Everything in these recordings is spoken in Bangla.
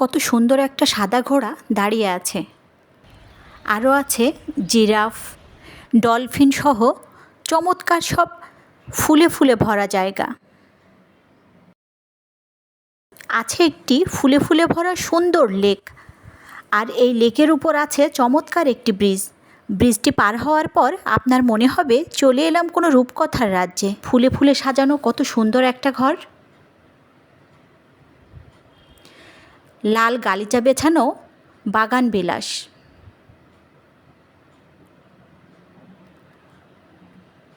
কত সুন্দর একটা সাদা ঘোড়া দাঁড়িয়ে আছে। আরও আছে জিরাফ, ডলফিন সহ চমৎকার সব ফুলে ফুলে ভরা জায়গা। আছে একটি ফুলে ফুলে ভরা সুন্দর লেক। আর এই লেকের উপর আছে চমৎকার একটি ব্রিজ। ব্রিজটি পার হওয়ার পর আপনার মনে হবে চলে এলাম কোনো রূপকথার রাজ্যে। ফুলে ফুলে সাজানো কত সুন্দর একটা ঘর। লাল গালিচা বেছানো বাগান বিলাস।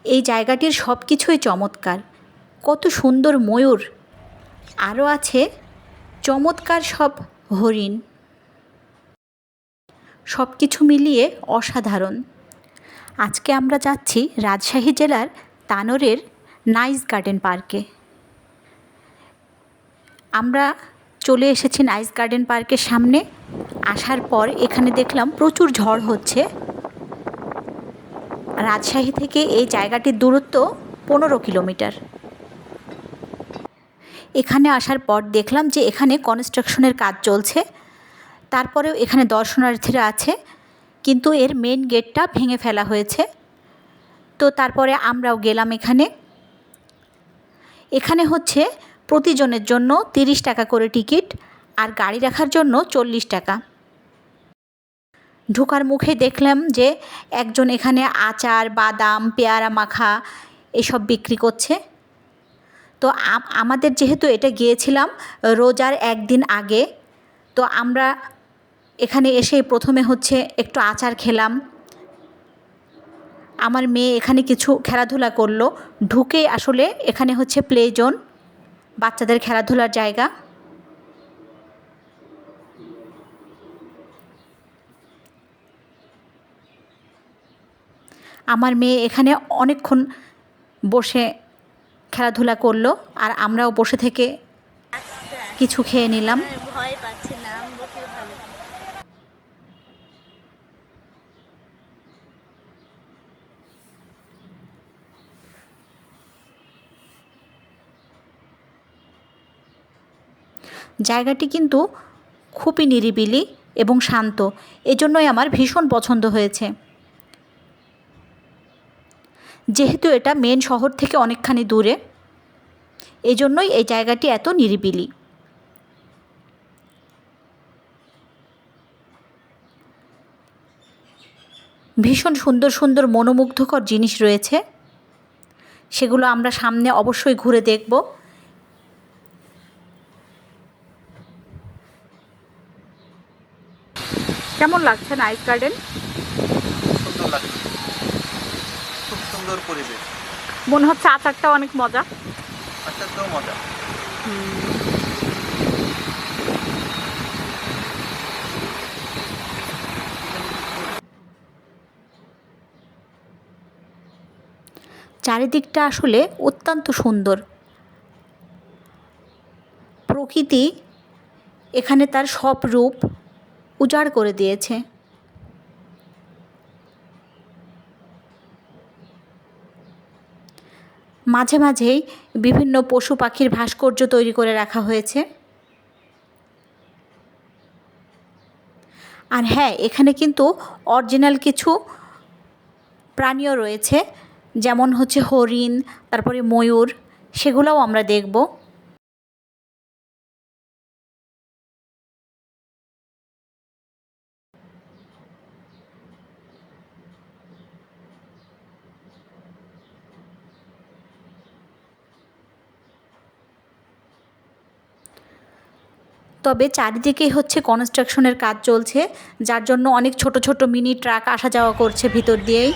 এই জায়গাটির সব কিছুই চমৎকার। কত সুন্দর ময়ূর। আরও আছে চমৎকার সব হরিণ। সব কিছু মিলিয়ে অসাধারণ। আজকে আমরা যাচ্ছি রাজশাহী জেলার তানোরের নাইস গার্ডেন পার্কে। আমরা চলে এসেছি নাইস গার্ডেন পার্কের সামনে। আসার পর এখানে দেখলাম প্রচুর ঝড় হচ্ছে। রাজশাহী থেকে এই জায়গাটির দূরত্ব পনেরো কিলোমিটার। এখানে আসার পর দেখলাম যে এখানে কনস্ট্রাকশনের কাজ চলছে। তারপরেও এখানে দর্শনার্থীরা আছে, কিন্তু এর মেন গেটটা ভেঙে ফেলা হয়েছে। তো তারপরে আমরাও গেলাম এখানে। এখানে হচ্ছে প্রতিজনের জন্য তিরিশ টাকা করে টিকিট আর গাড়ি রাখার জন্য চল্লিশ টাকা। ঢোকার মুখে দেখলাম যে একজন এখানে আচার, বাদাম, পেয়ারা মাখা এসব বিক্রি করছে। তো আমাদের যেহেতু এটা গিয়েছিলাম রোজার একদিন আগে, তো আমরা এখানে এসে প্রথমে হচ্ছে একটু আচার খেলাম। আমার মেয়ে এখানে কিছু খেলাধুলা করল। ঢুকে আসলে এখানে হচ্ছে প্লে জোন বাচ্চাদের খেলাধুলার জায়গা? আমার মেয়ে এখানে অনেকক্ষণ বসে খেলাধুলা করল আর আমরাও বসে থেকে কিছু খেয়ে নিলাম। ভয় পাচ্ছি না বসে ভালো জায়গাটি কিন্তু খুবই নিরিবিলি এবং শান্ত। এজন্যই আমার ভীষণ পছন্দ হয়েছে। যেহেতু এটা মেন শহর থেকে অনেকখানি দূরে, এজন্যই এই জায়গাটি এত নিরিবিলি। ভীষণ সুন্দর সুন্দর মনোমুগ্ধকর জিনিস রয়েছে। সেগুলো আমরা সামনে অবশ্যই ঘুরে দেখব। কেমন লাগছে নাইট গার্ডেন? সুন্দর লাগছে। খুব সুন্দর পরিবেশ। মনে হচ্ছে আচারটা অনেক মজা। আচ্ছা তো মজা। চারিদিকটা আসলে অত্যন্ত সুন্দর। প্রকৃতি এখানে তার সব রূপ। উজাড় করে দিয়েছে। মাঝে মাঝেই বিভিন্ন পশু পাখির ভাস্কর্য তৈরি করে রাখা হয়েছে। আর হ্যাঁ এখানে কিন্তু অরিজিনাল কিছু প্রাণীও রয়েছে, যেমন হচ্ছে হরিণ, তারপরে ময়ূর, সেগুলোও আমরা দেখব। তবে চারিদিকে হচ্ছে কনস্ট্রাকশনের কাজ চলছে, যার জন্য অনেক ছোট ছোট মিনি ট্রাক আসা যাওয়া করছে ভিতর দিয়েই।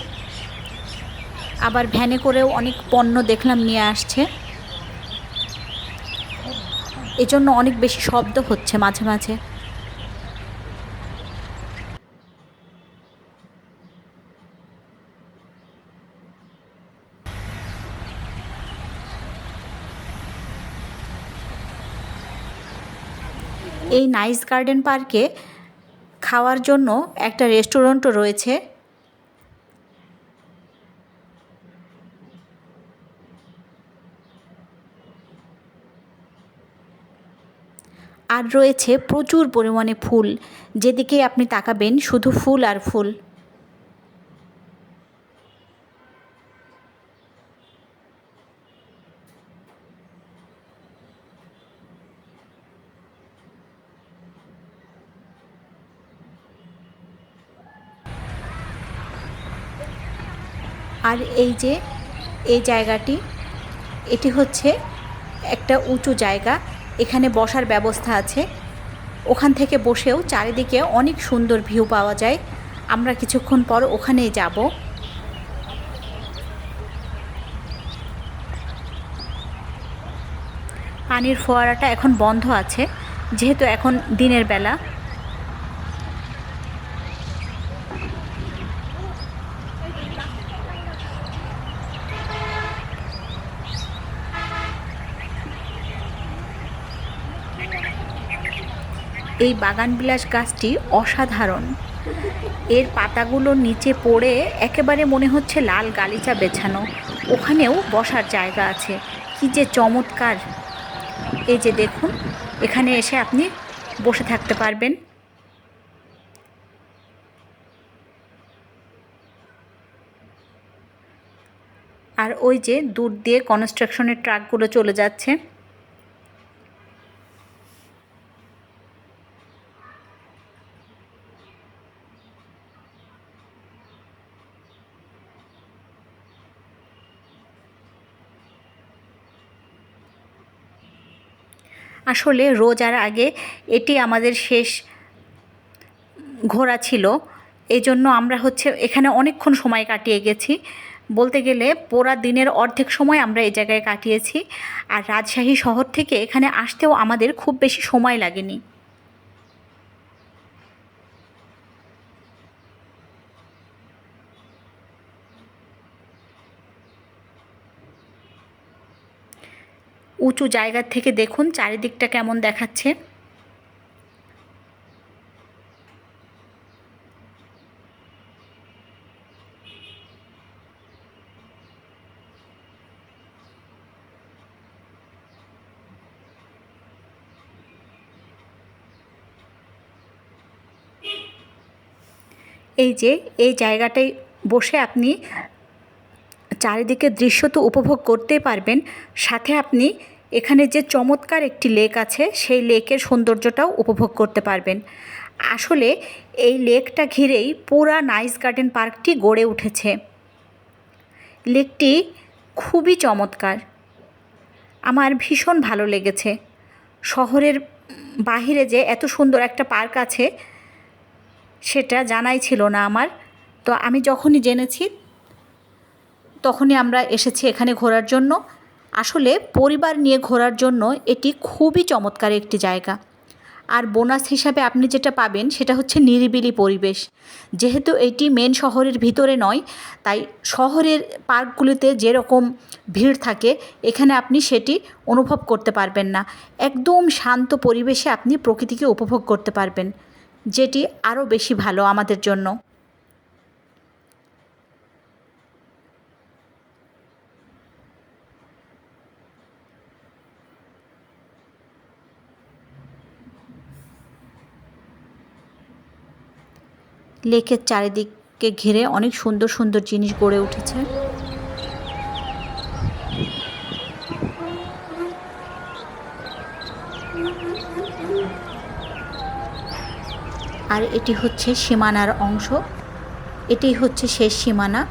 আবার ভ্যানে করেও অনেক পণ্য দেখলাম নিয়ে আসছে। এজন্য অনেক বেশি শব্দ হচ্ছে মাঝে মাঝে। এই নাইস গার্ডেন পার্কে খাওয়ার জন্য একটা রেস্টুরেন্টও রয়েছে। আর রয়েছে প্রচুর পরিমাণে ফুল যেদিকে আপনি তাকাবেন শুধু ফুল আর ফুল। আর এই যে, এই জায়গাটি, এটি হচ্ছে একটা উঁচু জায়গা। এখানে বসার ব্যবস্থা আছে। ওখান থেকে বসেও চারিদিকে অনেক সুন্দর ভিউ পাওয়া যায়। আমরা কিছুক্ষণ পর ওখানেই যাব। পানির ফোয়ারাটা এখন বন্ধ আছে, যেহেতু এখন দিনের বেলা। এই বাগানবিলাস গাছটি অসাধারণ। এর পাতাগুলো নিচে পড়ে একেবারে মনে হচ্ছে লাল গালিচা বেছানো। ওখানেও বসার জায়গা আছে। কি যে চমৎকার। এই যে দেখুন, এখানে এসে আপনি বসে থাকতে পারবেন। আর ওই যে দূর দিয়ে কনস্ট্রাকশনের ট্রাকগুলো চলে যাচ্ছে। আসলে রোজার আগে এটি আমাদের শেষ ঘোরা ছিল। এই জন্য আমরা হচ্ছে এখানে অনেকক্ষণ সময় কাটিয়ে গেছি। বলতে গেলে পুরা দিনের অর্ধেক সময় আমরা এই জায়গায় কাটিয়েছি। আর রাজশাহী শহর থেকে এখানে আসতেও আমাদের খুব বেশি সময় লাগেনি। উঁচু জায়গা থেকে দেখুন, চারিদিকটা কেমন দেখাচ্ছে। এই যে, এই জায়গাটায় বসে আপনি চারিদিকে দৃশ্য তো উপভোগ করতে পারবেন। সাথে আপনি এখানে যে চমৎকার একটি লেক আছে, সেই লেকের সৌন্দর্যটাও উপভোগ করতে পারবেন। আসলে এই লেকটা ঘিরেই পুরা নাইস গার্ডেন পার্কটি গড়ে উঠেছে। লেকটি খুবই চমৎকার। আমার ভীষণ ভালো লেগেছে। শহরের বাহিরে যে এত সুন্দর একটা পার্ক আছে, সেটা জানাই ছিল না আমার। তো আমি যখনই জেনেছি, তখনই আমরা এসেছি এখানে ঘোরার জন্য। আসলে পরিবার নিয়ে ঘোরার জন্য এটি খুবই চমৎকার একটি জায়গা। আর বোনাস হিসাবে আপনি যেটা পাবেন সেটা হচ্ছে নিরিবিলি পরিবেশ। যেহেতু এটি মেন শহরের ভিতরে নয়, তাই শহরের পার্কগুলিতে যেরকম ভিড় থাকে, এখানে আপনি সেটি অনুভব করতে পারবেন না। একদম শান্ত পরিবেশে আপনি প্রকৃতিকে উপভোগ করতে পারবেন, যেটি আরও বেশি ভালো আমাদের জন্য। লেকের চারিদিককে ঘিরে অনেক সুন্দর সুন্দর জিনিস গড়ে উঠেছে। আর এটি হচ্ছে সীমানার অংশ। এটি হচ্ছে শেষ সীমানা।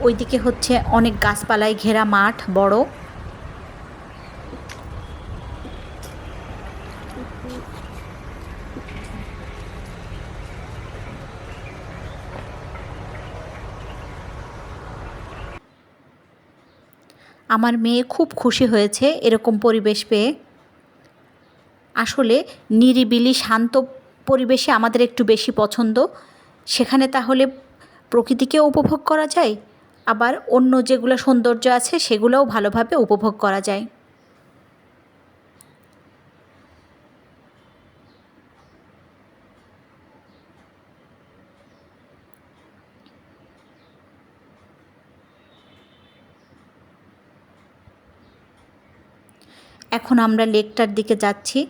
ওইদিকে হচ্ছে অনেক গাছপালায় ঘেরা মাঠ, বড়। আমার মেয়ে খুব খুশি হয়েছে এরকম পরিবেশ পেয়ে। আসলে নিরিবিলি, শান্ত পরিবেশে আমাদের একটু বেশি পছন্দ। সেখানে তাহলে প্রকৃতিকেও উপভোগ করা যায়, আবার অন্য যেগুলো সৌন্দর্য আছে সেগুলোও ভালোভাবে উপভোগ করা যায়। এখন আমরা লেকটার দিকে যাচ্ছি।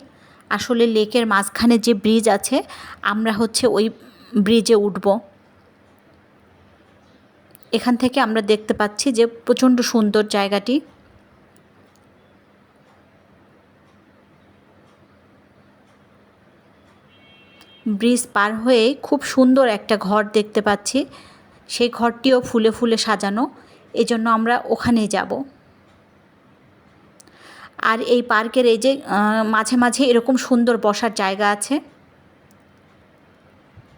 আসলে লেকের মাঝখানে যে ব্রিজ আছে, আমরা হচ্ছে ওই ব্রিজে উঠব। এখান থেকে আমরা দেখতে পাচ্ছি যে প্রচণ্ড সুন্দর জায়গাটি। ব্রিজ পার হয়ে খুব সুন্দর একটা ঘর দেখতে পাচ্ছি। সেই ঘরটিও ফুলে ফুলে সাজানো। এজন্য আমরা ওখানে যাব। আর এই পার্কের এই যে মাঝে মাঝে এরকম সুন্দর বসার জায়গা আছে।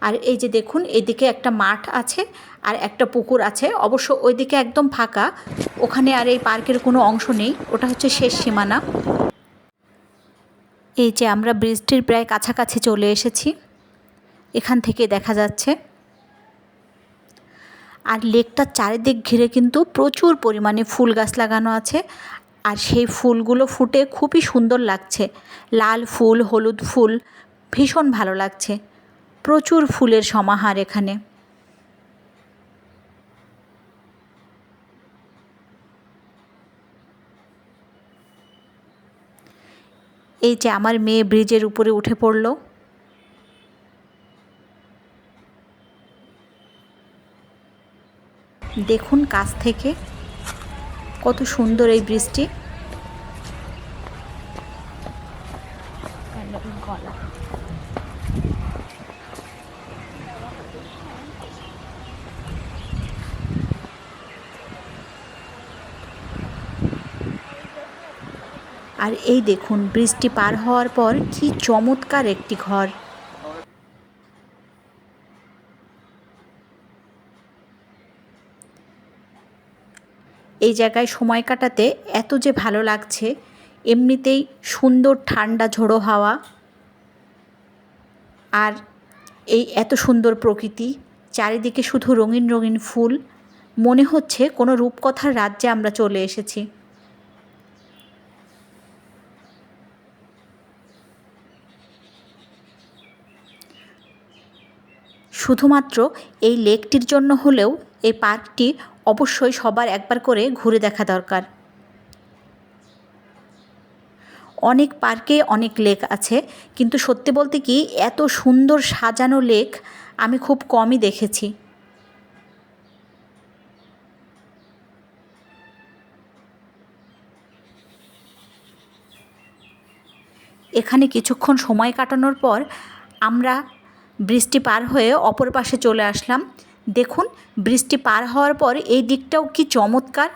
আর এই যে দেখুন, এদিকে একটা মাঠ আছে আর একটা পুকুর আছে। অবশ্য ওইদিকে একদম ফাঁকা। ওখানে আর এই পার্কের কোনো অংশ নেই। ওটা হচ্ছে শেষ সীমানা। এই যে আমরা ব্রিজটির প্রায় কাছাকাছি চলে এসেছি। এখান থেকে দেখা যাচ্ছে। আর লেকটার চারিদিক ঘিরে কিন্তু প্রচুর পরিমাণে ফুল গাছ লাগানো আছে। আর সেই ফুলগুলো ফুটে খুবই সুন্দর লাগছে। লাল ফুল, হলুদ ফুল, ভীষণ ভালো লাগছে। প্রচুর ফুলের সমাহার এখানে। এই যে আমার মেয়ে ব্রিজের উপরে উঠে পড়ল। দেখুন কাছ থেকে কত সুন্দর এই ব্রিজটি। আর এই দেখুন, ব্রিজটি পার হওয়ার পর কি চমৎকার একটি ঘর। এই জায়গায় সময় কাটাতে এত যে ভালো লাগছে, এমনিতেই সুন্দর ঠান্ডা ঝোড়ো হাওয়া আর এই এত সুন্দর প্রকৃতি, চারিদিকে শুধু রঙিন রঙিন ফুল। মনে হচ্ছে কোনো রূপকথার রাজ্যে আমরা চলে এসেছি। শুধুমাত্র এই লেকটির জন্য হলেও এই পার্কটি অবশ্যই সবার একবার করে ঘুরে দেখা দরকার। অনেক পার্কে অনেক লেক আছে, কিন্তু সত্যি বলতে কি এত সুন্দর সাজানো লেক আমি খুব কমই দেখেছি। এখানে কিছুক্ষণ সময় কাটানোর পর আমরা বৃষ্টি পার হয়ে অপর পাশে চলে আসলাম। দেখুন, বৃষ্টি পার হওয়ার পর এই দিকটাও কি চমৎকার।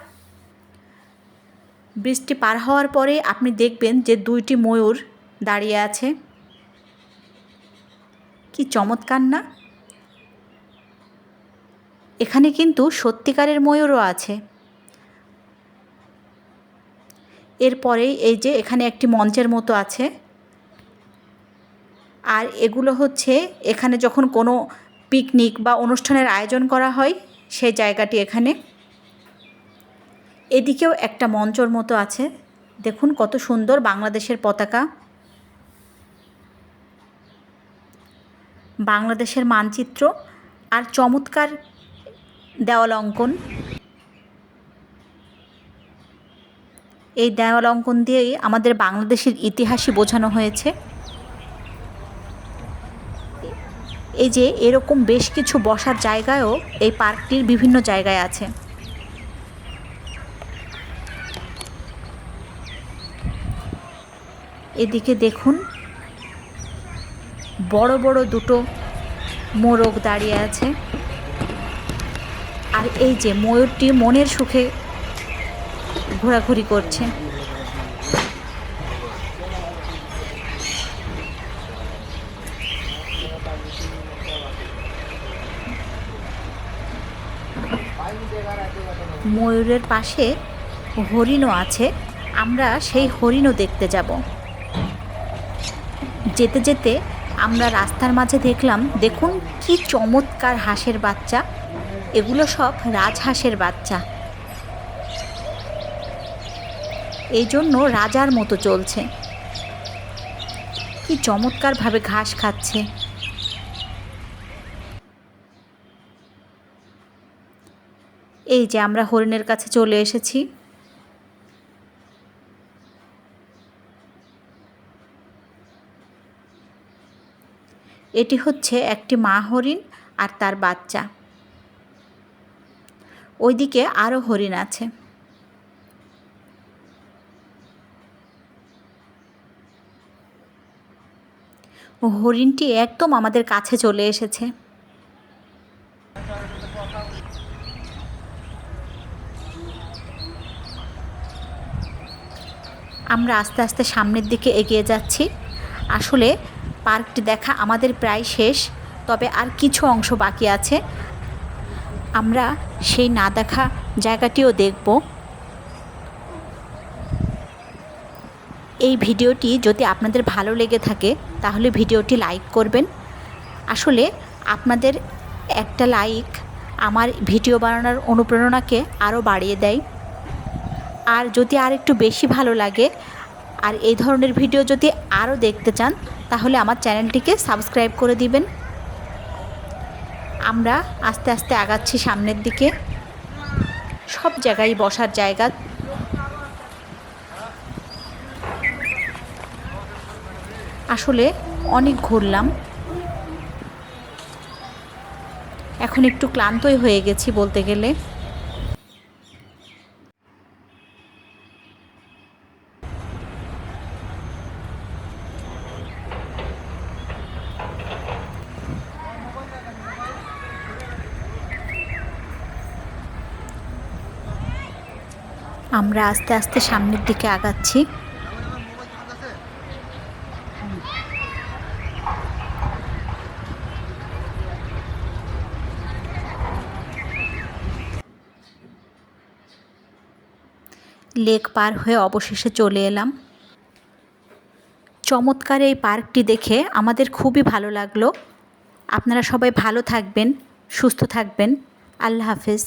বৃষ্টি পার হওয়ার পরে আপনি দেখবেন যে দুইটি ময়ূর দাঁড়িয়ে আছে। কি চমৎকার না? এখানে কিন্তু সত্যিকারের ময়ূরও আছে। এরপরে এই যে এখানে একটি মঞ্চের মতো আছে। আর এগুলো হচ্ছে এখানে যখন কোনো পিকনিক বা অনুষ্ঠানের আয়োজন করা হয় সেই জায়গাটি এখানে। এদিকেও একটা মঞ্চর মতো আছে। দেখুন কত সুন্দর বাংলাদেশের পতাকা। বাংলাদেশের মানচিত্র আর চমৎকার দেওয়াল অঙ্কন এই দেওয়াল অঙ্কন দিয়েই আমাদের বাংলাদেশের ইতিহাসই বোঝানো হয়েছে। এই যে এরকম বেশ কিছু বসার জায়গায়ও এই পার্কটির বিভিন্ন জায়গায় আছে। এদিকে দেখুন, বড় বড় দুটো মোরগ দাঁড়িয়ে আছে। আর এই যে ময়ূরটি মনের সুখে ঘোরাঘুরি করছে। ময়ূরের পাশে হরিণও আছে। আমরা সেই হরিণও দেখতে যাব। যেতে যেতে আমরা রাস্তার মাঝে দেখলাম, দেখুন কি চমৎকার হাঁসের বাচ্চা। এগুলো সব রাজহাঁসের বাচ্চা। এই জন্য রাজার মতো চলছে। কি চমৎকারভাবে ঘাস খাচ্ছে। এই যে আমরা হরিণের কাছে চলে এসেছি। এটি হচ্ছে একটি মা হরিণ আর তার বাচ্চা। ওইদিকে আরও হরিণ আছে। হরিণটি একদম আমাদের কাছে চলে এসেছে। আমরা আস্তে আস্তে সামনের দিকে এগিয়ে যাচ্ছি। আসলে পার্কটি দেখা আমাদের প্রায় শেষ, তবে আর কিছু অংশ বাকি আছে। আমরা সেই না দেখা জায়গাটিও দেখব। এই ভিডিওটি যদি আপনাদের ভালো লেগে থাকে, তাহলে ভিডিওটি লাইক করবেন। আসলে আপনাদের একটা লাইক আমার ভিডিও বানানোর অনুপ্রেরণাকে আরও বাড়িয়ে দেয়। আর যদি আর একটু বেশি ভালো লাগে আর এই ধরনের ভিডিও যদি আরও দেখতে চান, তাহলে আমার চ্যানেলটিকে সাবস্ক্রাইব করে দিবেন। আমরা আস্তে আস্তে আগাচ্ছি সামনের দিকে। সব জায়গায় বসার জায়গা। আসলে অনেক ঘুরলাম। এখন একটু ক্লান্তই হয়ে গেছি বলতে গেলে। আমরা আস্তে আস্তে সামনের দিকে আগাচ্ছি। লেক পার হয়ে অবশেষে চলে এলাম। চমৎকার এই পার্কটি দেখে আমাদের খুবই ভালো লাগল। আপনারা সবাই ভালো থাকবেন, সুস্থ থাকবেন। আল্লাহ হাফেজ।